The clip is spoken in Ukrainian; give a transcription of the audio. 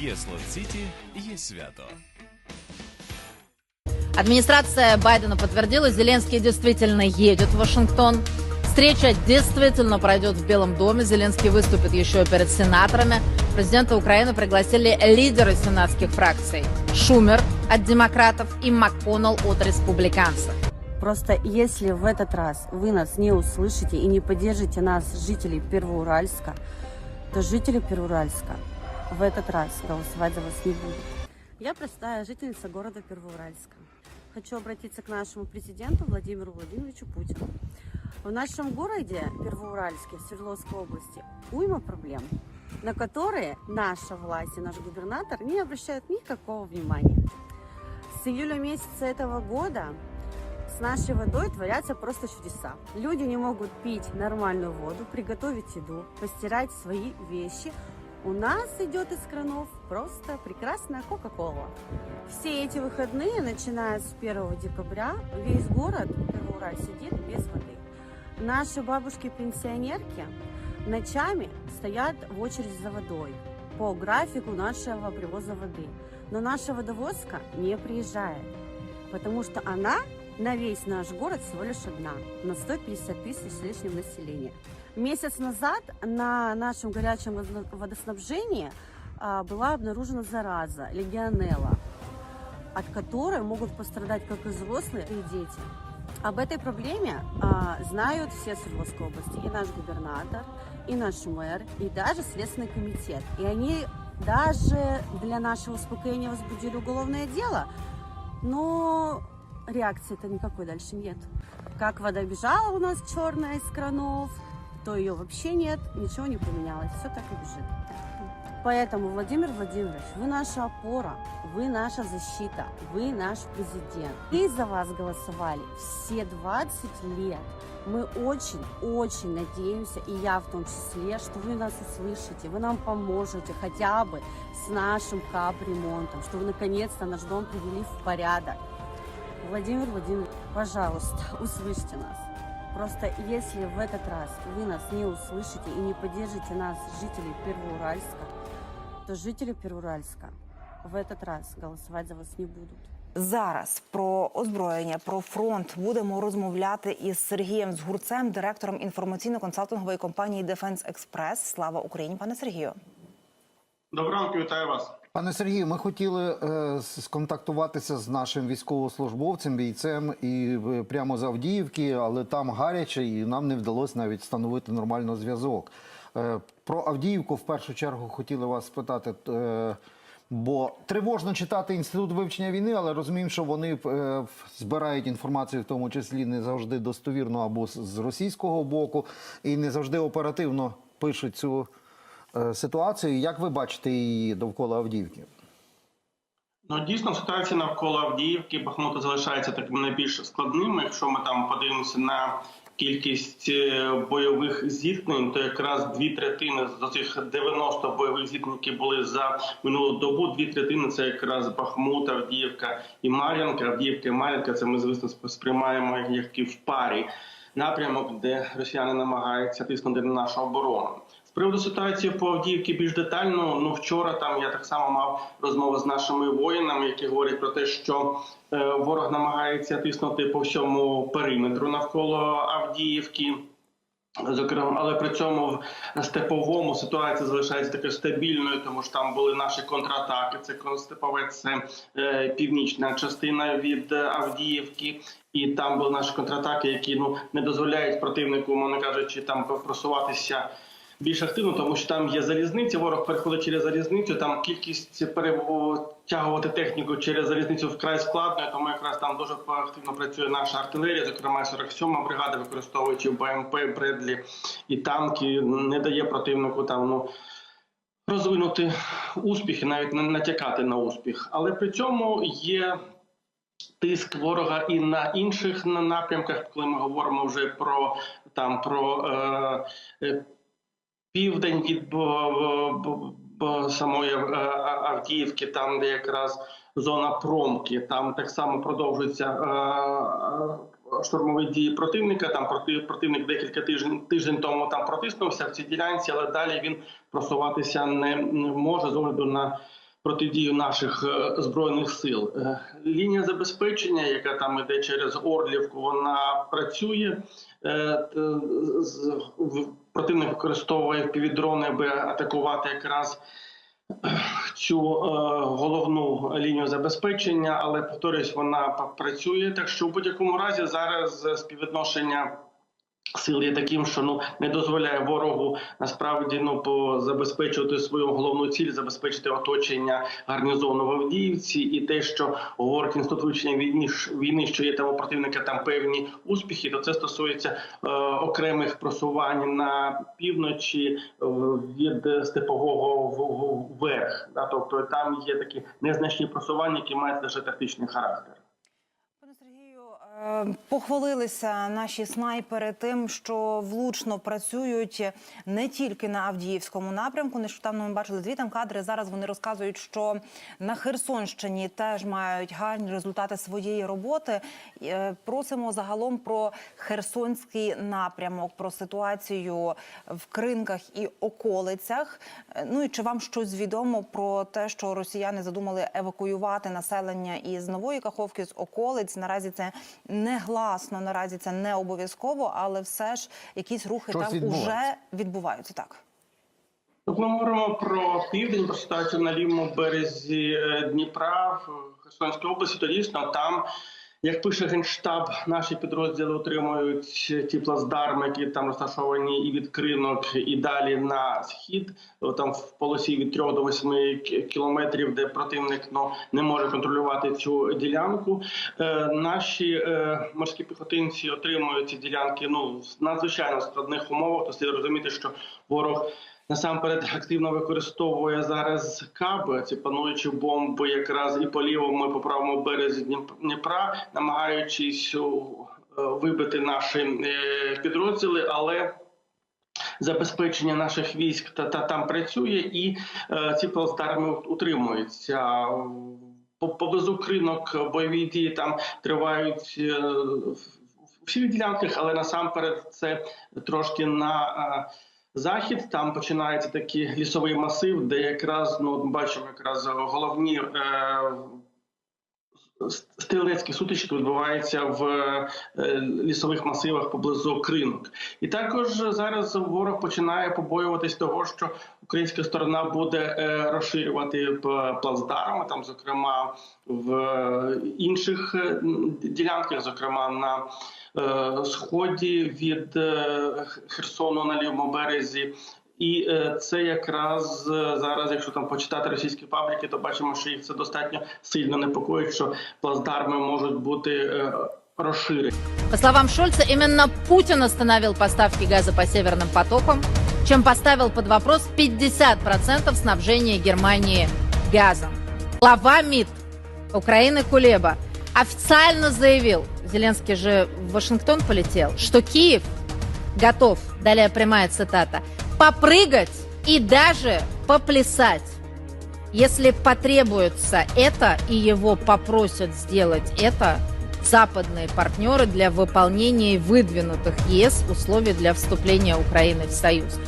Є Слот-Сіті, є свято. Администрация Байдена подтвердила, Зеленский действительно едет в Вашингтон. Встреча действительно пройдет в Белом доме. Зеленский выступит еще перед сенаторами. Президента Украины пригласили лидеры сенатских фракций. Шумер от демократов и МакКоннелл от республиканцев. Просто если в этот раз вы нас не услышите и не поддержите нас, жителей Первоуральска, то жители Первоуральска в этот раз голосовать за вас не будут. Я простая жительница города Первоуральска. Хочу обратиться к нашему президенту Владимиру Владимировичу Путину. В нашем городе Первоуральске, в Свердловской области, уйма проблем, на которые наша власть и наш губернатор не обращают никакого внимания. С июля месяца этого года с нашей водой творятся просто чудеса. Люди не могут пить нормальную воду, приготовить еду, постирать свои вещи. У нас идет из кранов просто прекрасная Кока-Кола. Все эти выходные, начиная с 1 декабря, весь город Первоураль сидит без воды. Наши бабушки-пенсионерки ночами стоят в очередь за водой по графику нашего привоза воды. Но наша водовозка не приезжает, потому что она на весь наш город всего лишь одна, на 150 тысяч с лишним населения. Месяц назад на нашем горячем водо- водоснабжении а, была обнаружена зараза, легионелла, от которой могут пострадать как и взрослые, и дети. Об этой проблеме а, знают все Свердловской области, и наш губернатор, и наш мэр, и даже Следственный комитет. И они даже для нашего успокоения возбудили уголовное дело, но реакции-то никакой дальше нет. Как вода бежала у нас черная из кранов, то ее вообще нет, ничего не поменялось, все так и бежит. Поэтому, Владимир Владимирович, вы наша опора, вы наша защита, вы наш президент. Мы за вас голосовали все 20 лет. Мы очень-очень надеемся, и я в том числе, что вы нас услышите, вы нам поможете хотя бы с нашим капремонтом, что вы наконец-то наш дом привели в порядок. Владимир Владимирович, пожалуйста, услышьте нас. Просто если в этот раз вы нас не услышите и не поддержите нас, жителей Первоуральска, то жители Первоуральска в этот раз голосовать за вас не будут. Зараз про озброєння, про фронт будемо розмовляти із Сергієм Згурцем, директором інформаційно-консалтингової компанії Дефенс Експрес. Слава Україні, пане Сергію. Доброго ранку, вітаю вас. Пане Сергію, ми хотіли е, сконтактуватися з нашим військовослужбовцем, бійцем і е, прямо з Авдіївки, але там гаряче, і нам не вдалося навіть встановити нормально зв'язок. Е, про Авдіївку в першу чергу хотіли вас спитати. Бо тривожно читати інститут вивчення війни, але розуміємо, що вони збирають інформацію, в тому числі не завжди достовірно або з- російського боку, і не завжди оперативно пишуть цю ситуацію. Як ви бачите її довкола Авдіївки? Ну дійсно ситуація навколо Авдіївки, Бахмута залишається таким найбільш складним. Якщо ми там подивимося на кількість е, бойових зіткнень, то якраз дві третини з цих 90 бойових зіткнень, які були за минулу добу, дві третини це якраз Бахмут, Авдіївка і Мар'янка. Авдіївка і Мар'янка це ми звісно сприймаємо як і в парі напрямок, де росіяни намагаються тиснути на нашу оборону. Приводу ситуації по Авдіївці більш детально. Ну вчора там я так само мав розмову з нашими воїнами, які говорять про те, що е, ворог намагається тиснути по всьому периметру навколо Авдіївки. Зокрема, але при цьому в степовому ситуація залишається такою стабільною, тому що там були наші контратаки. Це степовець, це е, північна частина від Авдіївки, і там були наші контратаки, які ну не дозволяють противнику, мовно кажучи, там просуватися більш активно, тому що там є залізниця. Ворог переходить через залізницю. Там кількість перетягувати техніку через залізницю вкрай складно. Тому якраз там дуже активно працює наша артилерія, зокрема 47-ма бригада, використовуючи БМП, Бредлі і танки, не дає противнику там ну. Розвинути успіхи, навіть не натякати на успіх, але при цьому є тиск ворога і на інших напрямках, коли ми говоримо вже про там про е, е, південь від самої е, Авдіївки, там де якраз зона промки, там так само продовжуються е, е, штурмові дії противника. Там проти противник декілька тижнів тиждень тому там протиснувся в цій ділянці, але далі він просуватися не може з огляду на протидію наших е, збройних сил. Е, Лінія забезпечення, яка там іде через Орлівку, вона працює. Е, Противник використовує півдрони, аби атакувати якраз цю головну лінію забезпечення, але повторюсь, вона працює. Так що в будь-якому разі зараз співвідношення. Сил є таким, що ну не дозволяє ворогу насправді ну забезпечувати свою головну ціль, забезпечити оточення гарнізону в Авдіївці, і те, що говорить інститут вивчення війни, війни, що є там у противника там певні успіхи, то це стосується е, окремих просувань на півночі е, від степового вверх. Да, тобто там є такі незначні просування, які мають лише тактичний характер. Е, похвалилися наші снайпери тим, що влучно працюють не тільки на Авдіївському напрямку. Нещодавно ми бачили там кадри. Зараз вони розказують, що на Херсонщині теж мають гарні результати своєї роботи. Е, Просимо загалом про Херсонський напрямок, про ситуацію в кринках і околицях. Е, Ну і чи вам щось відомо про те, що росіяни задумали евакуювати населення із нової каховки з околиць? Наразі це негласно, наразі це не обов'язково, але все ж якісь рухи Щось там відбувається. уже відбуваються. Так. Тут ми говоримо про південь, про ситуацію на лівому березі е, Дніпра в Херсонській області. То дійсно там, як пише генштаб, наші підрозділи отримують ті плацдарми, які там розташовані і від кринок, і далі на схід. Там в полосі від 3 до 8 кілометрів, де противник ну, не може контролювати цю ділянку. Е, наші е, морські піхотинці отримують ці ділянки ну в надзвичайно складних умовах. То слід розуміти, що ворог насамперед активно використовує зараз каби, ці пануючі бомби, якраз і по лівому, і по правому березі Дніп- Дніпра, намагаючись е, вибити наші е, підрозділи, але забезпечення наших військ та, та там працює, і е, ці плацдарми утримуються. По- Поблизу кринок бойові дії там тривають е, в всіх ділянках, але насамперед це трошки на е, захід. Там починається такий лісовий масив, де якраз ну бачимо якраз головні. Е, Стрілецькі сутички відбуваються в е, лісових масивах поблизу кринок, і також зараз ворог починає побоюватись того, що українська сторона буде е, розширювати плацдарми, там, зокрема в е, інших ділянках, зокрема на сході від е, Херсону на лівому березі. І е, це якраз е, зараз, якщо там почитати російські пабліки, то бачимо, що їх це достатньо сильно непокоїть, що плацдарми можуть бути е, розширені. По словам Шольца, именно Путин остановил поставки газа по северным потокам, чем поставил под вопрос 50% снабжения Германии газом. Глава МИД Украины Кулеба официально заявил, Зеленский же в Вашингтон полетел, что Киев готов, далее прямая цитата, попрыгать и даже поплясать. Если потребуется это и его попросят сделать это западные партнеры для выполнения выдвинутых ЕС условий для вступления Украины в Союз.